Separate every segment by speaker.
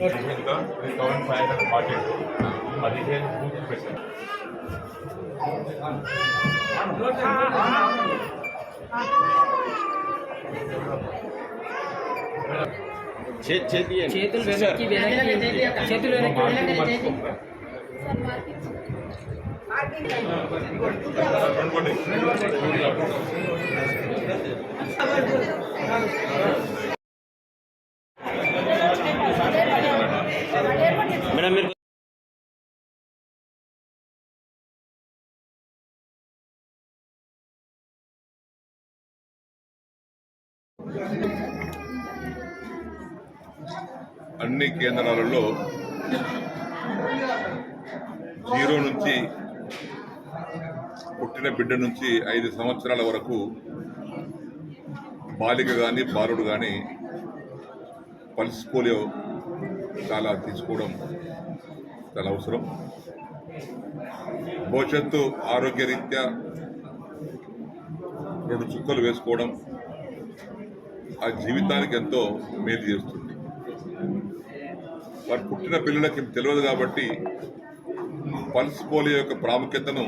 Speaker 1: with the recovered fire and market Adihel booth present.
Speaker 2: छेद छेद दिए छेद वेनर की
Speaker 1: वेनर की छेद वेनर की वेनर की मार्किंग
Speaker 3: మేడం మీరు
Speaker 1: అన్ని కేంద్రాలలో జీరో నుంచి పుట్టిన బిడ్డ నుంచి ఐదు సంవత్సరాల వరకు బాలిక కానీ బాలుడు కానీ పల్స్ పోలియో చాలా తీసుకోవడం చాలా అవసరం. భవిష్యత్తు ఆరోగ్యరీత్యా రెండు చుక్కలు వేసుకోవడం ఆ జీవితానికి ఎంతో మేలు చేస్తుంది. వారు పుట్టిన పిల్లలకి తెలియదు కాబట్టి పల్స్ పోలియో యొక్క ప్రాముఖ్యతను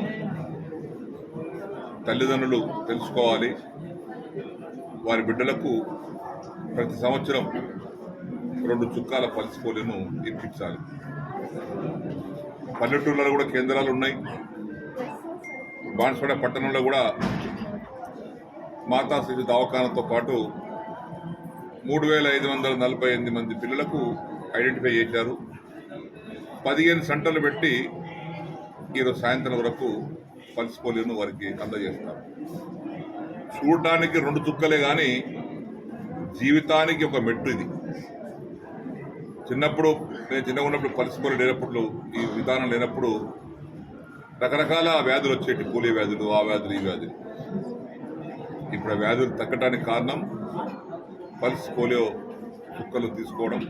Speaker 1: తల్లిదండ్రులు తెలుసుకోవాలి. వారి బిడ్డలకు ప్రతి సంవత్సరం రెండు చుక్కాల పల్స్ పోలియోను ఇప్పించాలి. పల్లెటూళ్ళలో కూడా కేంద్రాలు ఉన్నాయి. బాన్స్వాడ పట్టణంలో కూడా మాతా శిశు దవాఖానతో పాటు మూడు వేల ఐదు వందల నలభై ఎనిమిది మంది పిల్లలకు ఐడెంటిఫై చేశారు. పదిహేను సెంటర్లు పెట్టి ఈరోజు సాయంత్రం వరకు పల్స్ పోలియోను వారికి అందజేస్తారు. చూడటానికి రెండు చుక్కలే కానీ జీవితానికి ఒక మెట్టు ఇది. చిన్నప్పుడు నేను చిన్నగా ఉన్నప్పుడు పల్స్ లేనప్పుడు ఈ విధానం లేనప్పుడు రకరకాల వ్యాధులు వచ్చేటి పోలియో వ్యాధులు ఆ వ్యాధులు ఈ వ్యాధులు. ఇప్పుడు ఆ వ్యాధులు తగ్గడానికి కారణం పల్స్ పోలియో చుక్కలు తీసుకోవడం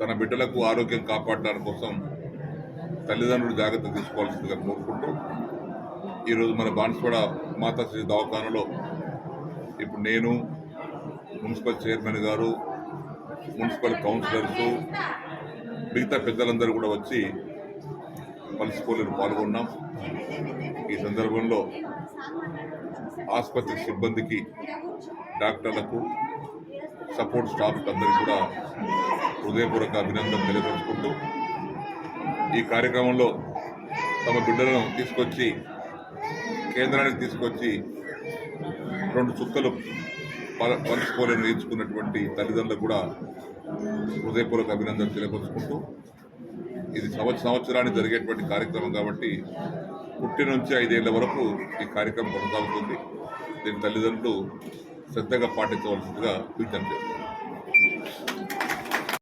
Speaker 1: తన బిడ్డలకు ఆరోగ్యం కాపాడడానికి కోసం తల్లిదండ్రులు జాగ్రత్త తీసుకోవాల్సిందిగా కోరుకుంటూ ఈరోజు మన బాన్స్వాడ మాతా దవాఖానలో ఇప్పుడు నేను మున్సిపల్ చైర్మన్ గారు మున్సిపల్ కౌన్సిలర్స్ మిగతా పెద్దలందరూ కూడా వచ్చి పల్స్ పాల్గొన్నాం. ఈ సందర్భంలో ఆసుపత్రి సిబ్బందికి డాక్టర్లకు సపోర్ట్ స్టాఫ్ అందరికీ కూడా హృదయపూర్వక అభినందన తెలియపరుచుకుంటూ ఈ కార్యక్రమంలో తమ బిడ్డలను తీసుకొచ్చి కేంద్రానికి తీసుకొచ్చి రెండు చుక్కలు పల నేర్చుకున్నటువంటి తల్లిదండ్రులకు కూడా హృదయపూర్వక అభినందనలు తెలియపరుచుకుంటూ ఇది సంవత్సర సంవత్సరానికి జరిగేటువంటి కార్యక్రమం కాబట్టి పుట్టి నుంచి ఐదేళ్ళ వరకు ఈ కార్యక్రమం కొనసాగుతుంది. దీని తల్లిదండ్రులు శ్రద్ధగా పాటించవలసిందిగా విజ్ఞప్తి చేస్తున్నారు